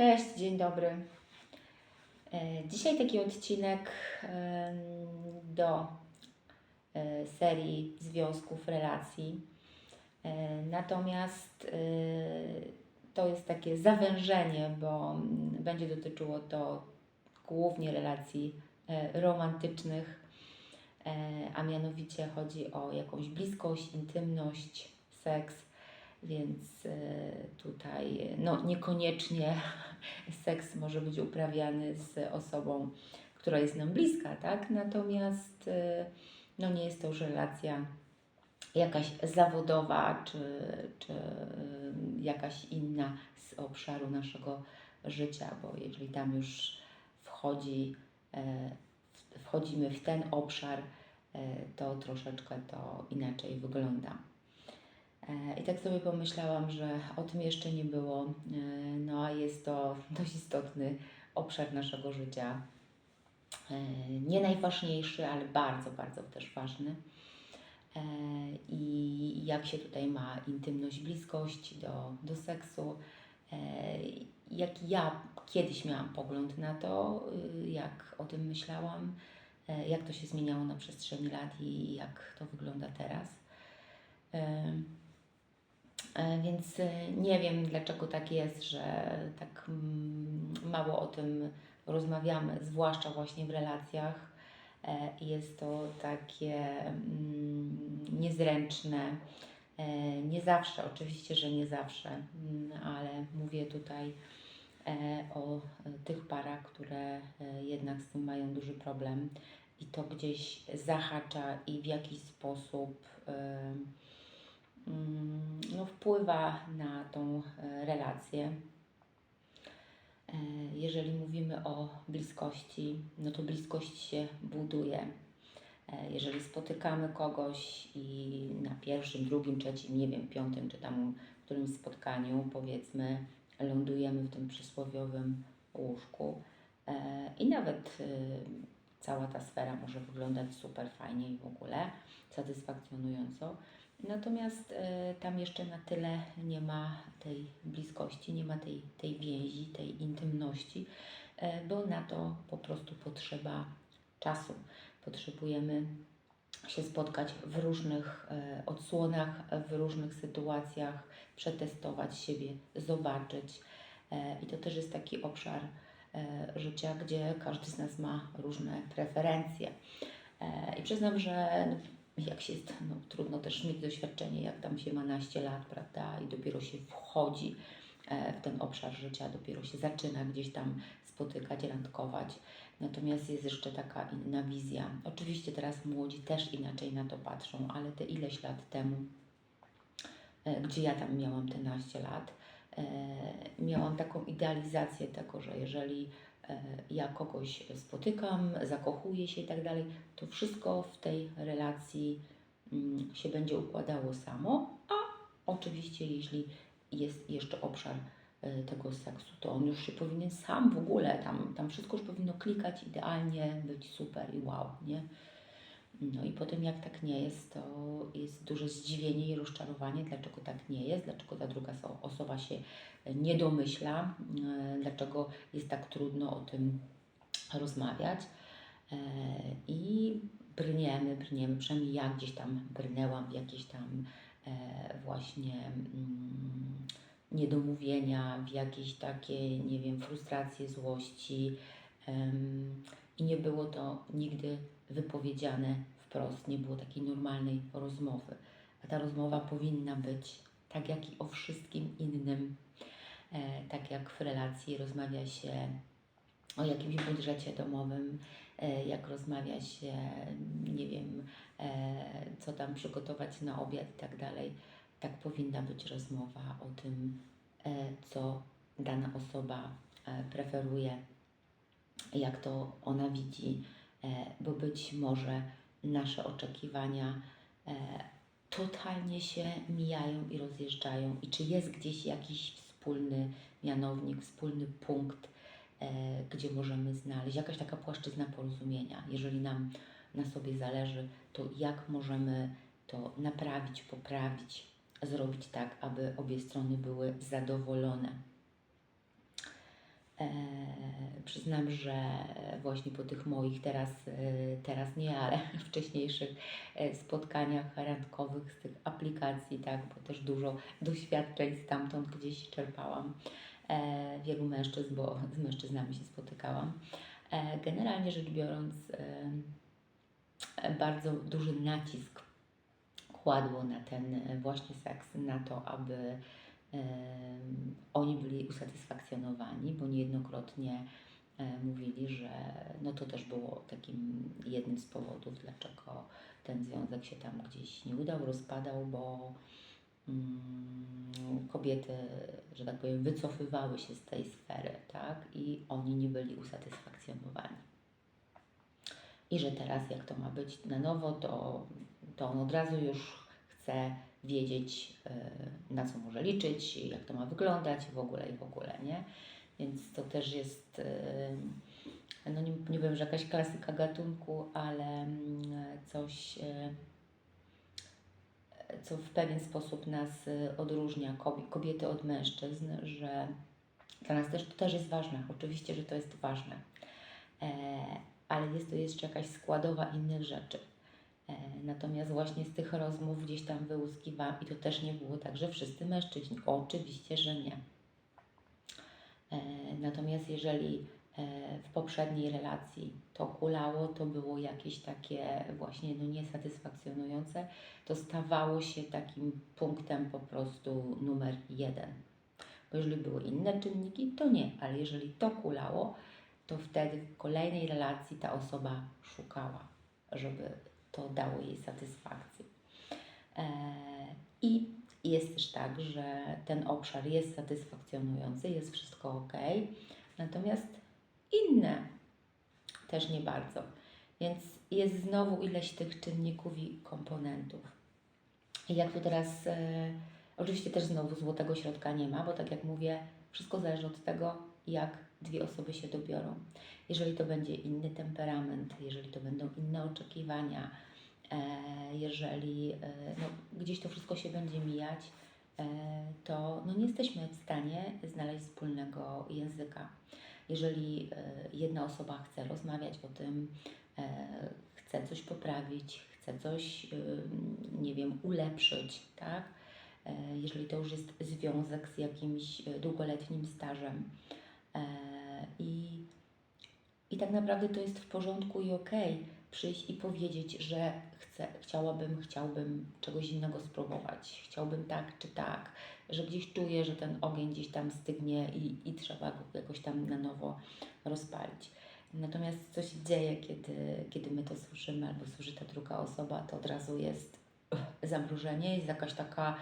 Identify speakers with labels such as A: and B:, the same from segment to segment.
A: Cześć, dzień dobry. E, Dzisiaj taki odcinek do e, serii związków, relacji. E, Natomiast to jest takie zawężenie, bo będzie dotyczyło to głównie relacji romantycznych, a mianowicie chodzi o jakąś bliskość, intymność, seks, więc e, tutaj no, niekoniecznie seks może być uprawiany z osobą, która jest nam bliska, tak? Natomiast e, no, nie jest to już relacja jakaś zawodowa, czy, czy e, jakaś inna z obszaru naszego życia, bo jeżeli tam już wchodzi, wchodzimy w ten obszar, to troszeczkę to inaczej wygląda. E, I tak sobie pomyślałam, że o tym jeszcze nie było, e, no a jest to dość istotny obszar naszego życia. E, Nie najważniejszy, ale bardzo, bardzo też ważny. I jak się tutaj ma intymność, bliskość do, do seksu. Jaki ja kiedyś miałam pogląd na to, y, jak o tym myślałam, jak to się zmieniało na przestrzeni lat i jak to wygląda teraz. E, Więc e, nie wiem, dlaczego tak jest, że tak mm, mało o tym rozmawiamy, zwłaszcza właśnie w relacjach. E, Jest to takie mm, niezręczne. Nie zawsze, oczywiście, że nie zawsze, mm, ale mówię tutaj o tych parach, które jednak z tym mają duży problem i to gdzieś zahacza i w jakiś sposób. mm, no, wpływa na tą e, relację. E, Jeżeli mówimy o bliskości, no to bliskość się buduje. E, Jeżeli spotykamy kogoś i na pierwszym, drugim, trzecim, nie wiem, piątym czy tam którymś spotkaniu, powiedzmy, lądujemy w tym przysłowiowym łóżku i nawet e, cała ta sfera może wyglądać super fajnie i w ogóle satysfakcjonująco. Natomiast e, tam jeszcze na tyle nie ma tej bliskości, nie ma tej, tej więzi, tej intymności, e, bo na to po prostu potrzeba czasu. Potrzebujemy się spotkać w różnych e, odsłonach, w różnych sytuacjach, przetestować siebie, zobaczyć. I to też jest taki obszar życia, gdzie każdy z nas ma różne preferencje. I przyznam, że jak się no trudno też mieć doświadczenie, jak tam się ma naście lat, prawda, i dopiero się wchodzi e, w ten obszar życia, dopiero się zaczyna gdzieś tam spotykać, randkować. Natomiast jest jeszcze taka inna wizja. Oczywiście teraz młodzi też inaczej na to patrzą, ale te ileś lat temu, e, gdzie ja tam miałam te naście lat, e, miałam taką idealizację tego, że jeżeli ja kogoś spotykam, zakochuję się i tak dalej, to wszystko w tej relacji mm, się będzie układało samo, a oczywiście jeśli jest jeszcze obszar e, tego seksu, to on już się powinien sam w ogóle, tam, tam wszystko już powinno klikać idealnie, być super i wow, nie? No i potem jak tak nie jest, to jest duże zdziwienie i rozczarowanie, dlaczego tak nie jest, dlaczego ta druga so- osoba się nie domyśla, e, dlaczego jest tak trudno o tym rozmawiać. E, I brniemy, brniemy, przynajmniej ja gdzieś tam brnęłam w jakieś tam e, właśnie mm, niedomówienia, w jakieś takie, nie wiem, frustracje, złości. I nie było to nigdy wypowiedziane wprost, nie było takiej normalnej rozmowy. A ta rozmowa powinna być tak jak i o wszystkim innym, e, tak jak w relacji rozmawia się o jakimś budżecie domowym, e, jak rozmawia się, nie wiem, e, co tam przygotować na obiad i tak dalej. Tak powinna być rozmowa o tym, e, co dana osoba preferuje, jak to ona widzi, e, bo być może nasze oczekiwania e, totalnie się mijają i rozjeżdżają. I czy jest gdzieś jakiś wspólny mianownik, wspólny punkt, e, gdzie możemy znaleźć jakaś taka płaszczyzna porozumienia. Jeżeli nam na sobie zależy, to jak możemy to naprawić, poprawić, zrobić tak, aby obie strony były zadowolone. E, przyznam, że właśnie po tych moich teraz, e, teraz nie, ale wcześniejszych e, spotkaniach randkowych z tych aplikacji, tak, bo też dużo doświadczeń stamtąd gdzieś czerpałam. Wielu mężczyzn, bo z mężczyznami się spotykałam. Generalnie rzecz biorąc, bardzo duży nacisk kładło na ten właśnie seks, na to, aby oni byli usatysfakcjonowani, bo niejednokrotnie e, mówili, że no to też było takim jednym z powodów, dlaczego ten związek się tam gdzieś nie udał, rozpadał, bo mm, kobiety, że tak powiem, wycofywały się z tej sfery, tak, i oni nie byli usatysfakcjonowani. I że teraz, jak to ma być na nowo, to, to on od razu już chce wiedzieć, y, na co może liczyć, jak to ma wyglądać w ogóle, i w ogóle, nie? Więc to też jest, y, no nie, nie wiem, że jakaś klasyka gatunku, ale mm, coś, y, co w pewien sposób nas odróżnia, kobie- kobiety od mężczyzn, że dla nas też to też jest ważne. Oczywiście, że to jest ważne. E, ale jest to jeszcze jakaś składowa innych rzeczy. E, Natomiast właśnie z tych rozmów gdzieś tam wyłuskiwałam i to też nie było tak, że wszyscy mężczyźni. Oczywiście, że nie. E, Natomiast jeżeli e, w poprzedniej relacji to kulało, to było jakieś takie właśnie no niesatysfakcjonujące, to stawało się takim punktem po prostu numer jeden. Bo jeżeli były inne czynniki, to nie, ale jeżeli to kulało, to wtedy w kolejnej relacji ta osoba szukała, żeby to dało jej satysfakcję. E, I jest też tak, że ten obszar jest satysfakcjonujący, jest wszystko ok, natomiast inne też nie bardzo. Więc jest znowu ileś tych czynników i komponentów. I jak tu teraz, e, oczywiście też znowu złotego środka nie ma, bo tak jak mówię, wszystko zależy od tego, jak dwie osoby się dobiorą. Jeżeli to będzie inny temperament, jeżeli to będą inne oczekiwania, e, jeżeli e, no, gdzieś to wszystko się będzie mijać, e, to no, nie jesteśmy w stanie znaleźć wspólnego języka. Jeżeli jedna osoba chce rozmawiać o tym, chce coś poprawić, chce coś, nie wiem, ulepszyć, tak? Jeżeli to już jest związek z jakimś długoletnim stażem. Tak naprawdę to jest w porządku i okej przyjść i powiedzieć, że chcę, chciałabym, chciałbym czegoś innego spróbować, chciałbym tak czy tak, że gdzieś czuję, że ten ogień gdzieś tam stygnie i, i trzeba go jakoś tam na nowo rozpalić. Natomiast co się dzieje, kiedy, kiedy my to słyszymy albo słyszy ta druga osoba, to od razu jest zamrożenie, jest jakaś taka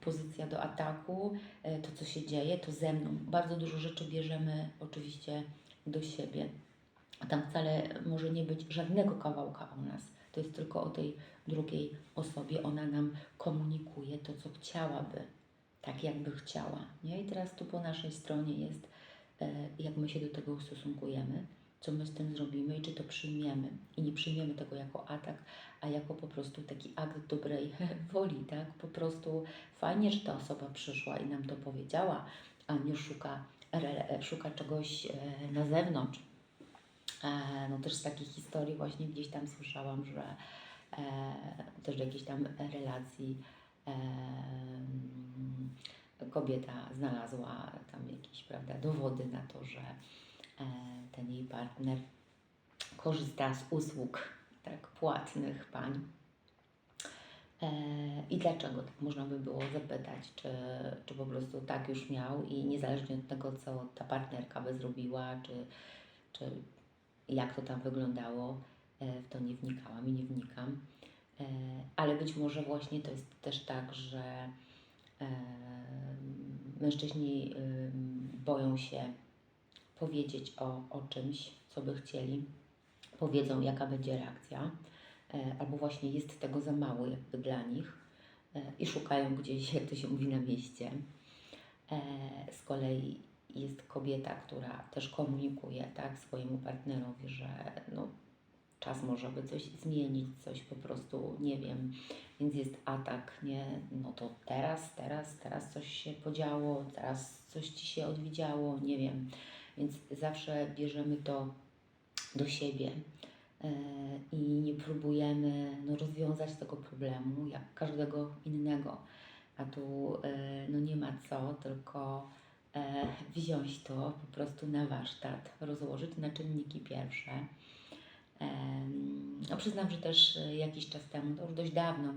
A: pozycja do ataku, e, to co się dzieje, to ze mną. Bardzo dużo rzeczy bierzemy oczywiście do siebie. Tam wcale może nie być żadnego kawałka o nas. To jest tylko o tej drugiej osobie. Ona nam komunikuje to, co chciałaby, tak jakby chciała. Nie? I teraz tu po naszej stronie jest, e, jak my się do tego ustosunkujemy, co my z tym zrobimy i czy to przyjmiemy. I nie przyjmiemy tego jako atak, a jako po prostu taki akt dobrej woli, tak? Po prostu fajnie, że ta osoba przyszła i nam to powiedziała, a nie szuka, re- szuka czegoś e, na zewnątrz. E, No też z takich historii właśnie gdzieś tam słyszałam, że e, też do jakiejś tam relacji e, mm, kobieta znalazła tam jakieś prawda, dowody na to, że ten jej partner korzysta z usług tak, płatnych pań. I dlaczego tak można by było zapytać, czy, czy po prostu tak już miał i niezależnie od tego, co ta partnerka by zrobiła, czy, czy jak to tam wyglądało, e, w to nie wnikałam i nie wnikam. E, Ale być może właśnie to jest też tak, że e, mężczyźni boją się powiedzieć o, o czymś, co by chcieli, powiedzą, jaka będzie reakcja, albo właśnie jest tego za mało jakby dla nich i szukają gdzieś, jak to się mówi, na mieście. Z kolei jest kobieta, która też komunikuje tak, swojemu partnerowi, że no, czas może by coś zmienić, coś po prostu, nie wiem, więc jest atak, nie, no to teraz, teraz, teraz coś się podziało, teraz coś Ci się odwidziało, nie wiem, więc zawsze bierzemy to do siebie e, i nie próbujemy no, rozwiązać tego problemu jak każdego innego. A tu e, no, nie ma co, tylko wziąć to po prostu na warsztat, rozłożyć na czynniki pierwsze. No, przyznam, że też e, jakiś czas temu, to już dość dawno,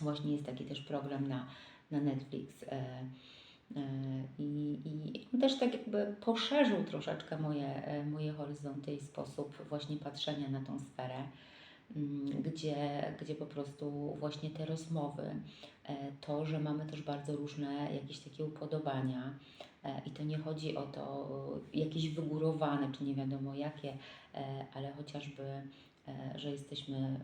A: właśnie jest taki też program na, na Netflix. E, e, I, I też tak jakby poszerzył troszeczkę moje, e, moje horyzonty i sposób właśnie patrzenia na tą sferę, gdzie, gdzie po prostu właśnie te rozmowy, e, to, że mamy też bardzo różne jakieś takie upodobania e, i to nie chodzi o to e, jakieś wygórowane, czy nie wiadomo jakie, ale chociażby że jesteśmy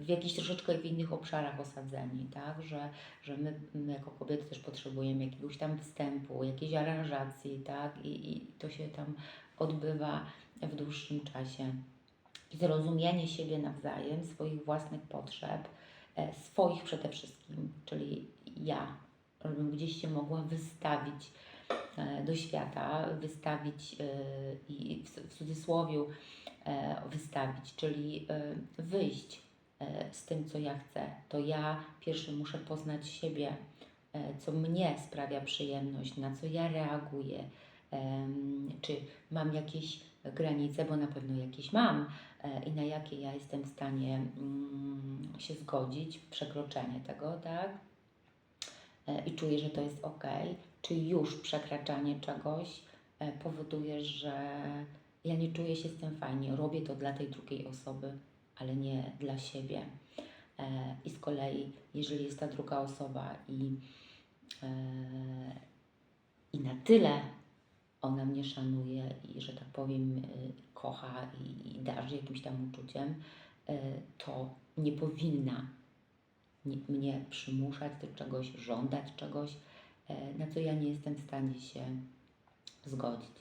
A: w jakichś troszeczkę w innych obszarach osadzeni, tak? Że, że my, my jako kobiety też potrzebujemy jakiegoś tam wstępu, jakiejś aranżacji, tak? I, I to się tam odbywa w dłuższym czasie. Zrozumienie siebie nawzajem, swoich własnych potrzeb, e, swoich przede wszystkim, czyli ja, żebym gdzieś się mogła wystawić e, do świata, wystawić e, i w, cudzysłowie wystawić, czyli wyjść z tym, co ja chcę. To ja pierwszy muszę poznać siebie, co mnie sprawia przyjemność, na co ja reaguję, czy mam jakieś granice, bo na pewno jakieś mam e, i na jakie ja jestem w stanie mm, się zgodzić, przekroczenie tego, tak? E, I czuję, że to jest ok, czy już przekraczanie czegoś e, powoduje, że ja nie czuję się z tym fajnie, robię to dla tej drugiej osoby, ale nie dla siebie. I z kolei, jeżeli jest ta druga osoba i, i na tyle ona mnie szanuje i, że tak powiem, y, kocha i, darzy jakimś tam uczuciem, y, to nie powinna nie, mnie przymuszać do czegoś, żądać czegoś, e, na co ja nie jestem w stanie się zgodzić.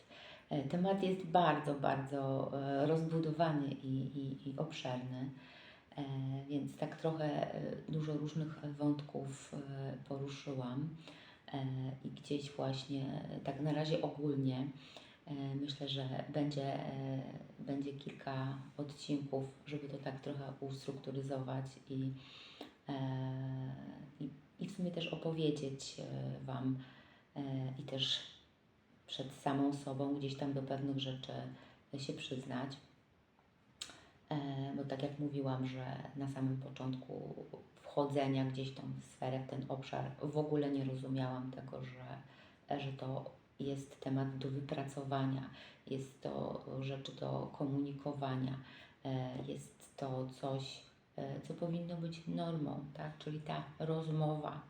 A: Temat jest bardzo, bardzo rozbudowany i, i, i obszerny, więc tak trochę dużo różnych wątków poruszyłam i gdzieś właśnie e, tak na razie ogólnie e, myślę, że będzie, e, będzie kilka odcinków, żeby to tak trochę ustrukturyzować i, e, i, i w sumie też opowiedzieć e, Wam e, i też przed samą sobą gdzieś tam do pewnych rzeczy się przyznać. E, Bo tak jak mówiłam, że na samym początku wchodzenia gdzieś tam w sferę, w ten obszar, w ogóle nie rozumiałam tego, że, że to jest temat do wypracowania, jest to rzeczy do komunikowania, e, jest to coś, e, co powinno być normą, tak? czyli ta rozmowa,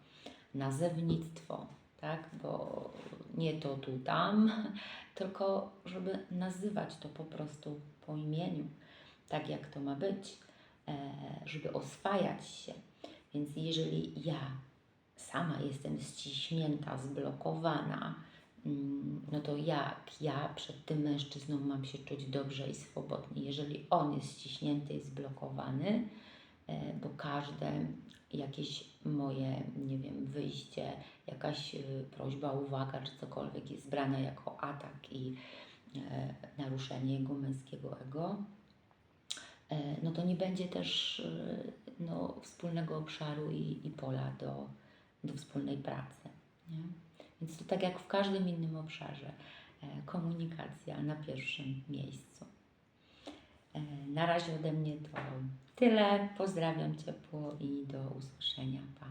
A: nazewnictwo, tak? bo nie to tu, tam, tylko żeby nazywać to po prostu po imieniu, tak jak to ma być, e, żeby oswajać się. Więc jeżeli ja sama jestem ściśnięta, zblokowana, mm, no to jak ja przed tym mężczyzną mam się czuć dobrze i swobodnie, jeżeli on jest ściśnięty i zblokowany, e, bo każde jakieś moje, nie wiem, wyjście, jakaś y, prośba, uwaga czy cokolwiek jest brane jako atak i e, naruszenie jego męskiego ego, no to nie będzie też y, no, wspólnego obszaru i, i pola do, do wspólnej pracy. Nie? Więc to tak jak w każdym innym obszarze, e, komunikacja na pierwszym miejscu. E, Na razie ode mnie to tyle. Pozdrawiam ciepło i do usłyszenia. Pa.